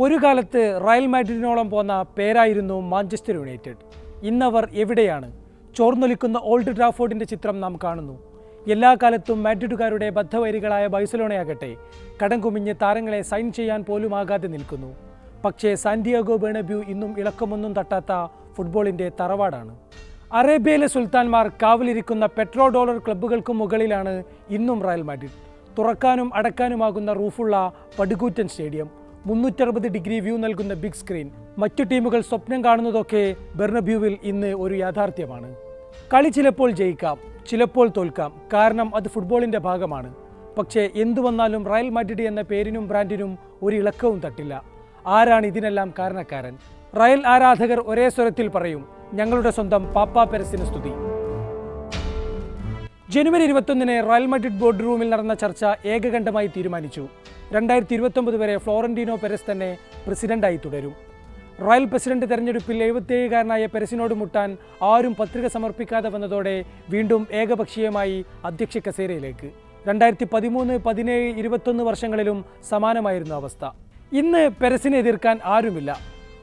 ഒരു കാലത്ത് റയൽ മാഡ്രിഡിനോളം പോന്ന പേരായിരുന്നു മാഞ്ചസ്റ്റർ യുണൈറ്റഡ്. ഇന്നവർ എവിടെയാണ്? ചോർന്നൊലിക്കുന്ന ഓൾഡ് ട്രാഫോർഡിന്റെ ചിത്രം നാം കാണുന്നു. എല്ലാ കാലത്തും മാഡ്രിഡുകാരുടെ ബദ്ധവൈരികളായ ബൈസലോണയാകട്ടെ കടം കുമിഞ്ഞ് താരങ്ങളെ സൈൻ ചെയ്യാൻ പോലും ആകാതെ നിൽക്കുന്നു. പക്ഷേ സാന്റിയാഗോ ബേണബ്യൂ ഇന്നും ഇളക്കമൊന്നും തട്ടാത്ത ഫുട്ബോളിന്റെ തറവാടാണ്. അറേബ്യയിലെ സുൽത്താൻമാർ കാവലിരിക്കുന്ന പെട്രോ ഡോളർ ക്ലബ്ബുകൾക്ക് മുകളിലാണ് ഇന്നും റയൽ മാഡ്രിഡ്. തുറക്കാനും അടക്കാനുമാകുന്ന റൂഫുള്ള പടുകൂറ്റൻ സ്റ്റേഡിയം. മുന്നൂറ്ററുപത് ഡിഗ്രി വ്യൂ നൽകുന്ന ബിഗ് സ്ക്രീൻ. മറ്റു ടീമുകൾ സ്വപ്നം കാണുന്നതൊക്കെ ബെർണബ്യൂവിൽ ഇന്ന് ഒരു യാഥാർത്ഥ്യമാണ്. കളി ചിലപ്പോൾ ജയിക്കാം ചിലപ്പോൾ തോൽക്കാം. കാരണം അത് ഫുട്ബോളിന്റെ ഭാഗമാണ്. പക്ഷേ എന്തു വന്നാലും റയൽ മാഡ്രിഡ് എന്ന പേരിനും ബ്രാൻഡിനും ഒരു ഇളക്കവും തട്ടില്ല. ആരാണ് ഇതിനെല്ലാം കാരണക്കാരൻ? റയൽ ആരാധകർ ഒരേ സ്വരത്തിൽ പറയും ഞങ്ങളുടെ സ്വന്തം പാപ്പാ പെരസിന് സ്തുതി. ജനുവരി ഇരുപത്തൊന്നിന് റോയൽ മഡ്രിഡ് ബോർഡ് റൂമിൽ നടന്ന ചർച്ച ഏകകണ്ഠമായി തീരുമാനിച്ചു. രണ്ടായിരത്തി ഇരുപത്തൊമ്പത് വരെ ഫ്ലോറന്റീനോ പെരസ് തന്നെ പ്രസിഡന്റായി തുടരും. റോയൽ പ്രസിഡന്റ് തെരഞ്ഞെടുപ്പിൽ എഴുപത്തിയേഴുകാരനായ പെരസിനോട് മുട്ടാൻ ആരും പത്രിക സമർപ്പിക്കാതെ വന്നതോടെ വീണ്ടും ഏകപക്ഷീയമായി അധ്യക്ഷ കസേരയിലേക്ക്. രണ്ടായിരത്തി പതിമൂന്ന് പതിനേഴ് ഇരുപത്തൊന്ന് വർഷങ്ങളിലും സമാനമായിരുന്നു അവസ്ഥ. ഇന്ന് പെരസിനെ എതിർക്കാൻ ആരുമില്ല.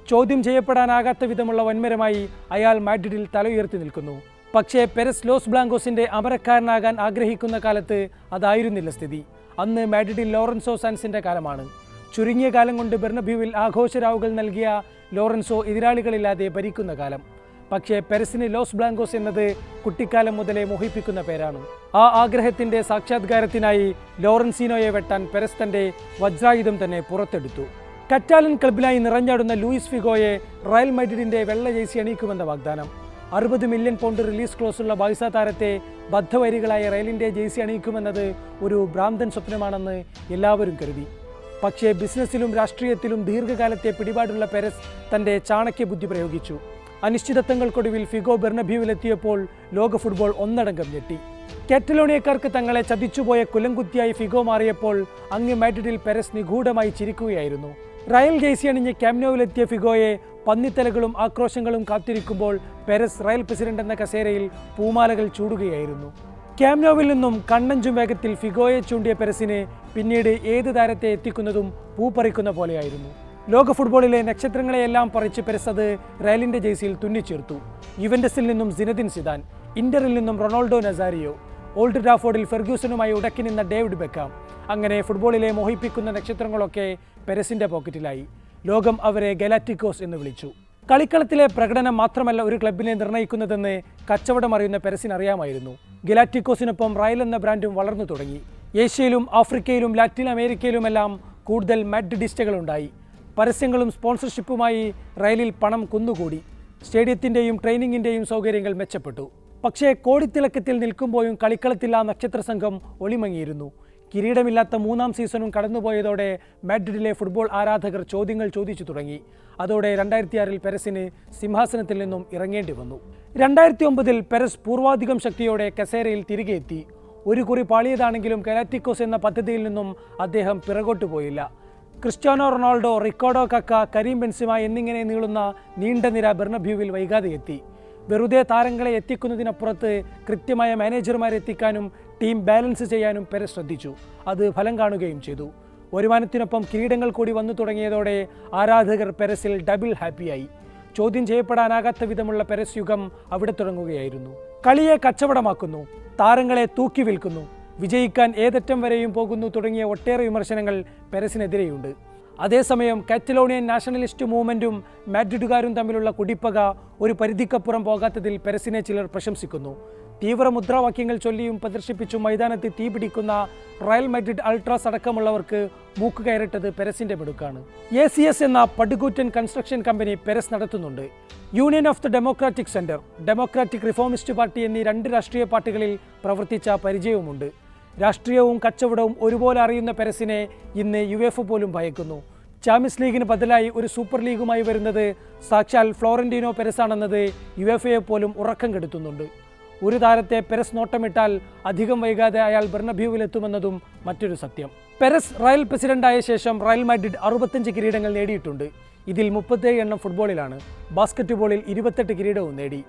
ചോദ്യം ചെയ്യപ്പെടാനാകാത്ത വിധമുള്ള വൻമരമായി അയാൾ മാഡ്രിഡിൽ തല ഉയർത്തി നിൽക്കുന്നു. പക്ഷേ പെരസ് ലോസ് ബ്ലാങ്കോസിന്റെ അമരക്കാരനാകാൻ ആഗ്രഹിക്കുന്ന കാലത്ത് അതായിരുന്നില്ല സ്ഥിതി. അന്ന് മാഡ്രിഡിൽ ലോറൻസോ സാൻസിന്റെ കാലമാണ്. ചുരുങ്ങിയ കാലം കൊണ്ട് ബെർണബ്യൂവിൽ ആഘോഷരാവുകൾ നൽകിയ ലോറൻസോ എതിരാളികളില്ലാതെ ഭരിക്കുന്ന കാലം. പക്ഷേ പെരസിന് ലോസ് ബ്ലാങ്കോസ് എന്നത് കുട്ടിക്കാലം മുതലേ മോഹിപ്പിക്കുന്ന പേരാണ്. ആ ആഗ്രഹത്തിന്റെ സാക്ഷാത്കാരത്തിനായി ലോറൻസിനോയെ വെട്ടാൻ പെരസ് തന്റെ വജ്രായുധം തന്നെ പുറത്തെടുത്തു. കറ്റാലൻ ക്ലബിനായി നിറഞ്ഞാടുന്ന ലൂയിസ് ഫിഗോയെ റയൽ മൈഡ്രിഡിന്റെ വെള്ള ജേഴ്സി അണിയിക്കുമെന്ന വാഗ്ദാനം. അറുപത് മില്യൺ പൗണ്ട് റിലീസ് ക്ലോസുള്ള ബാഴ്സ താരത്തെ ബദ്ധവരികളായ റയലിന്റെ ജേഴ്സി അണിയിക്കുമെന്നത് ഒരു ഭ്രാന്തൻ സ്വപ്നമാണെന്ന് എല്ലാവരും കരുതി. പക്ഷേ ബിസിനസ്സിലും രാഷ്ട്രീയത്തിലും ദീർഘകാലത്തെ പിടിപാടുള്ള പെരസ് തന്റെ ചാണക്യ ബുദ്ധി പ്രയോഗിച്ചു. അനിശ്ചിതത്വങ്ങൾക്കൊടുവിൽ ഫിഗോ ബെർണബ്യൂവിലെത്തിയപ്പോൾ ലോക ഫുട്ബോൾ ഒന്നടങ്കം ഞെട്ടി. കാറ്റലോണിയക്കാർക്ക് തങ്ങളെ ചതിച്ചുപോയ കുലംകുത്തിയായി ഫിഗോ മാറിയപ്പോൾ അങ്ങ് മാഡ്രിഡിൽ പെരസ് നിഗൂഢമായി ചിരിക്കുകയായിരുന്നു. റയൽ ജേഴ്സി അണിഞ്ഞ് ക്യാമ്നോവിലെത്തിയ ഫിഗോയെ പന്നിത്തലകളും ആക്രോശങ്ങളും കാത്തിരിക്കുമ്പോൾ പെരസ് റയൽ പ്രസിഡന്റ് എന്ന കസേരയിൽ പൂമാലകൾ ചൂടുകയായിരുന്നു. ക്യാമ്നോവിൽ നിന്നും കണ്ണഞ്ചും വേഗത്തിൽ ഫിഗോയെ ചൂണ്ടിയ പെരസിനെ പിന്നീട് ഏത് താരത്തെ എത്തിക്കുന്നതും പൂപ്പറിക്കുന്ന പോലെയായിരുന്നു. ലോക ഫുട്ബോളിലെ നക്ഷത്രങ്ങളെയെല്ലാം പറിച്ച് പെരസ് അത് റയലിന്റെ ജേഴ്സിയിൽ തുന്നിച്ചേർത്തു. യുവൻഡസിൽ നിന്നും സിനദിൻ സിദാൻ ഇന്ററിൽ നിന്നും റൊണാൾഡോ നസാരിയോ ഓൾഡ് ട്രാഫോർഡിൽ ഫെർഗ്യൂസനുമായി ഉടക്കി നിന്ന ഡേവിഡ് ബെക്കാം. അങ്ങനെ ഫുട്ബോളിലെ മോഹിപ്പിക്കുന്ന നക്ഷത്രങ്ങളൊക്കെ പെരസിന്റെ പോക്കറ്റിലായി. ലോകം അവരെ ഗലാറ്റിക്കോസ് എന്ന് വിളിച്ചു. കളിക്കളത്തിലെ പ്രകടനം മാത്രമല്ല ഒരു ക്ലബിനെ നിർണയിക്കുന്നതെന്ന് കച്ചവടം അറിയുന്ന പെരസിന് അറിയാമായിരുന്നു. ഗലാറ്റിക്കോസിനൊപ്പം റയൽ എന്ന ബ്രാൻഡും വളർന്നു തുടങ്ങി. ഏഷ്യയിലും ആഫ്രിക്കയിലും ലാറ്റിൻ അമേരിക്കയിലുമെല്ലാം കൂടുതൽ മാഡ്രിഡിസ്റ്റുകളുണ്ടായി പരസ്യങ്ങളും സ്പോൺസർഷിപ്പുമായി റയലിൽ പണം കുന്നുകൂടി. സ്റ്റേഡിയത്തിന്റെയും ട്രെയിനിങ്ങിന്റെയും സൗകര്യങ്ങൾ മെച്ചപ്പെട്ടു. പക്ഷേ കോടിത്തിളക്കത്തിൽ നിൽക്കുമ്പോഴും കളിക്കളത്തിൽ ആ നക്ഷത്ര സംഘം ഒളിമങ്ങിയിരുന്നു. കിരീടമില്ലാത്ത മൂന്നാം സീസണും കടന്നുപോയതോടെ മാഡ്രിഡിലെ ഫുട്ബോൾ ആരാധകർ ചോദ്യങ്ങൾ ചോദിച്ചു തുടങ്ങി. അതോടെ രണ്ടായിരത്തി ആറിൽ പെരസിന് സിംഹാസനത്തിൽ നിന്നും ഇറങ്ങേണ്ടി വന്നു. രണ്ടായിരത്തി ഒമ്പതിൽ പെരസ് പൂർവാധികം ശക്തിയോടെ കസേരയിൽ തിരികെ എത്തി. ഒരു കുറി പാളിയതാണെങ്കിലും കലാറ്റിക്കോസ് എന്ന പദ്ധതിയിൽ നിന്നും അദ്ദേഹം പിറകോട്ടു പോയില്ല. ക്രിസ്ത്യാനോ റൊണാൾഡോ റിക്കോർഡോ കക്ക കരീം ബെൻസിമ എന്നിങ്ങനെ നീളുന്ന നീണ്ട നിര ബെർണബ്യൂവിൽ വൈകാതെ എത്തി. വെറുതെ താരങ്ങളെ എത്തിക്കുന്നതിനപ്പുറത്ത് കൃത്യമായ മാനേജർമാരെ എത്തിക്കാനും ടീം ബാലൻസ് ചെയ്യാനും പെരെ ശ്രദ്ധിച്ചു. അത് ഫലം കാണുകയും ചെയ്തു. വരുമാനത്തിനൊപ്പം കിരീടങ്ങൾ കൂടി വന്നു തുടങ്ങിയതോടെ ആരാധകർ പെരസിൽ ഡബിൾ ഹാപ്പിയായി ചോദ്യം ചെയ്യപ്പെടാനാകാത്ത വിധമുള്ള പെരസ് യുഗം അവിടെ തുടങ്ങുകയായിരുന്നു. കളിയെ കച്ചവടമാക്കുന്നു. താരങ്ങളെ തൂക്കി വിൽക്കുന്നു. വിജയിക്കാൻ ഏതറ്റം വരെയും പോകുന്നു തുടങ്ങിയ ഒട്ടേറെ വിമർശനങ്ങൾ പെരസിനെതിരെയുണ്ട്. അതേസമയം കാറ്റലോണിയൻ നാഷണലിസ്റ്റ് മൂവ്മെന്റും മാഡ്രിഡുകാരും തമ്മിലുള്ള കുടിപ്പക ഒരു പരിധിക്കപ്പുറം പോകാത്തതിൽ പെരസിനെ ചിലർ പ്രശംസിക്കുന്നു. തീവ്ര മുദ്രാവാക്യങ്ങൾ ചൊല്ലിയും പ്രദർശിപ്പിച്ചും മൈതാനത്ത് തീപിടിക്കുന്ന റയൽ മാഡ്രിഡ് അൾട്രാസ് അടക്കമുള്ളവർക്ക് മൂക്ക് കയറിട്ടത് പെരസിന്റെ മിടുക്കാണ്. എ സി എസ് എന്ന പടുകൂറ്റൻ കൺസ്ട്രക്ഷൻ കമ്പനി പെരസ് നടത്തുന്നുണ്ട്. Union of the Democratic Centre Democratic Reformist Party എന്നീ രണ്ട് രാഷ്ട്രീയ പാർട്ടികളിൽ പ്രവർത്തിച്ച പരിചയവുമുണ്ട്. രാഷ്ട്രീയവും കച്ചവടവും ഒരുപോലെ അറിയുന്ന പെരസിനെ ഇന്ന് യു എഫ് പോലും ഭയക്കുന്നു. ചാമ്പ്യൻസ് ലീഗിന് ബദലായി ഒരു സൂപ്പർ ലീഗുമായി വരുന്നത് സാക്ഷാൽ ഫ്ലോറന്റീനോ പെരസാണെന്നത് യു എഫ് എ പോലും ഉറക്കം കെടുത്തുന്നുണ്ട്. ഒരു താരത്തെ പെരസ് നോട്ടമിട്ടാൽ അധികം വൈകാതെ അയാൾ ബെർണബ്യൂവിലെത്തുമെന്നതും മറ്റൊരു സത്യം. പെരസ് റയൽ പ്രസിഡന്റായ ശേഷം റയൽ മാഡ്രിഡ് അറുപത്തഞ്ച് കിരീടങ്ങൾ നേടിയിട്ടുണ്ട്. ഇതിൽ മുപ്പത്തേഴ് എണ്ണം ഫുട്ബോളിലാണ്. ബാസ്ക്കറ്റ്ബോളിൽ ഇരുപത്തെട്ട് കിരീടവും നേടി.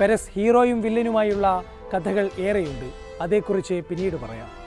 പെരസ് ഹീറോയും വില്ലനുമായുള്ള കഥകൾ ഏറെയുണ്ട്. അതേക്കുറിച്ച് പിന്നീട് പറയാം.